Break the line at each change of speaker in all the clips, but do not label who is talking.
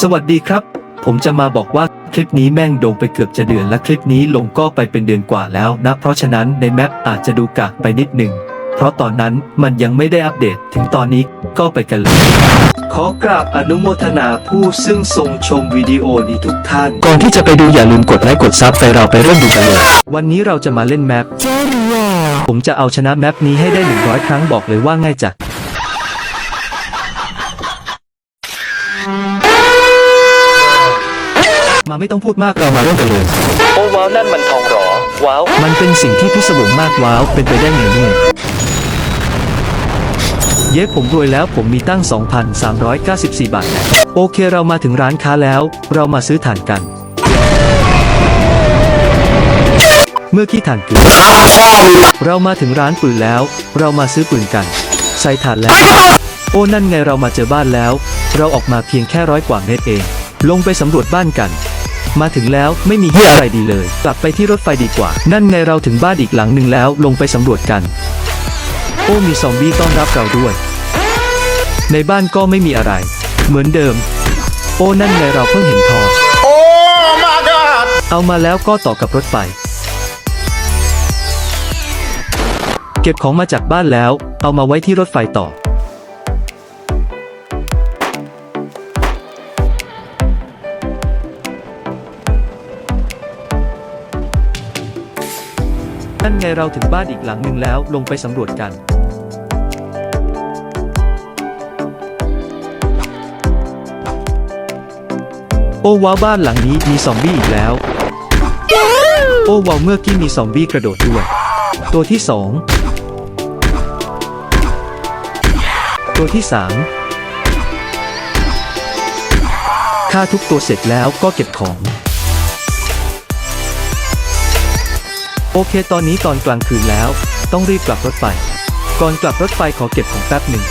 สวัสดีครับ ผมจะมาบอกว่าคลิปนี้แม่งโด่งไปเกือบจะเดือนและคลิปนี้ลงก็ไปเป็นเดือนกว่าแล้วนะ เพราะฉะนั้นในแมปอาจจะดูกากไปนิดหนึ่ง เพราะตอนนั้นมันยังไม่ได้อัปเดตถึงตอนนี้ก็ไปกันเลย ขอกราบอนุโมทนาผู้ซึ่งทรงชมวิดีโอนี้ทุกท่าน ก่อนที่จะไปดูอย่าลืมกดไลค์กดซับไปเราไปเริ่มดูกันเลย วันนี้เราจะมาเล่นแมปผมจะเอาชนะแมปนี้ให้ได้100ครั้งบอกเลยว่าง่ายจัด มาไม่ต้องพูดมากเรามาเริ่มกันเลย
โอ้ว้าวนั่นมันทองหรอ ว้าว
มันเป็นสิ่งที่พิศวงมากว้าวเป็นไปได้ไงเนี่ยเย้ผมรวยแล้วผมมีตั้ง 2,394 บาทนะโอเคเรามาถึงร้านค้าแล้ว เรามาซื้อถ่านกัน เมื่อขี้ถ่านเกลือเรามาถึงร้านปืนแล้ว เรามาซื้อปืนกัน ใส่ถ่านแล้ว โอ้นั่นไงเรามาเจอบ้านแล้ว เราออกมาเพียงแค่ร้อยกว่าเมตรเอง ลงไปสำรวจบ้านกัน มาถึงแล้วไม่มีเฮียอะไรดีเลย กลับไปที่รถไฟดีกว่า นั่นไงเราถึงบ้านอีกหลังหนึ่งแล้วลงไปสำรวจกัน โอ้มีซอมบี้ต้อนรับเราด้วย ในบ้านก็ไม่มีอะไร เหมือนเดิม โอ้นั่นไงเราเพิ่งเห็นทอโอ้ my god เอามาแล้วก็ต่อกับรถไฟเก็บของมาจากบ้านแล้ว เอามาไว้ที่รถไฟต่อ นั่นไงเราถึงบ้านอีกหลังหนึ่งแล้วลงไปสำรวจกันโอ้ว้าวบ้านหลังนี้มีซอมบี้อีกแล้ว โอ้ว้าวเมื่อกี้มีซอมบี้กระโดดด้วย ตัวที่สองตัวที่สามฆ่าทุกตัวเสร็จแล้วก็เก็บของ โอเค ตอนนี้ตอนกลางคืนแล้ว ต้องรีบกลับรถไฟ ก่อนกลับรถไฟขอเก็บของแป๊บหนึ่ง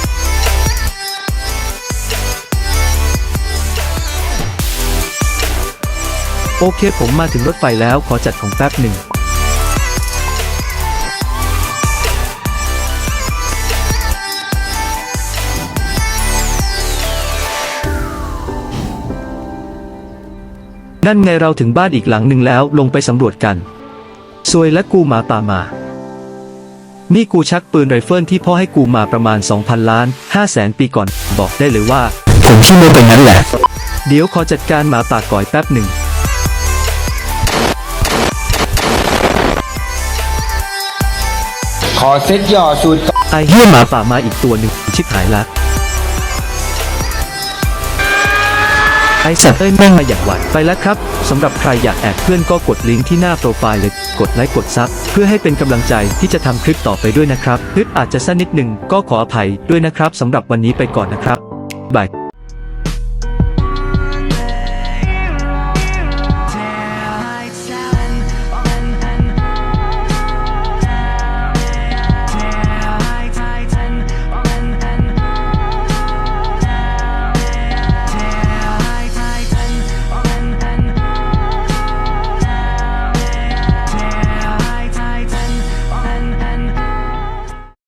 โอเค ผมมาถึงรถไฟแล้วขอจัดของแป๊บหนึ่งนั่นไงเราถึงบ้านอีกหลังหนึ่งแล้วลงไปสำรวจกัน ซวยและกูมาตามมา นี่กูชักปืนไรเฟิลที่พ่อให้กูมาประมาณ 2,000 ล้าน 5 แสนปีก่อน บอกได้เลยว่า
ผมขี้โมเป็นนั้นแหละ
เดี๋ยวขอจัดการหมาป่าก่อยแป๊บหนึ่ง
ขอเซ็ตย่อสูตร
ไอเหี้ยหมาป่ามาอีกตัวหนึ่งชิบหายละ ไอสัตว์เอ้ยแม่งมาอย่างหวัดไปแล้วครับสำหรับใครอยากแอดเพื่อนก็กดลิงก์ที่หน้าโปรไฟล์เลย กดไลค์กดซับเพื่อให้เป็นกำลังใจที่จะทำคลิปต่อไปด้วยนะครับคลิปอาจจะสั้นนิดหนึ่งก็ขออภัยด้วยนะครับสำหรับวันนี้ไปก่อนนะครับบาย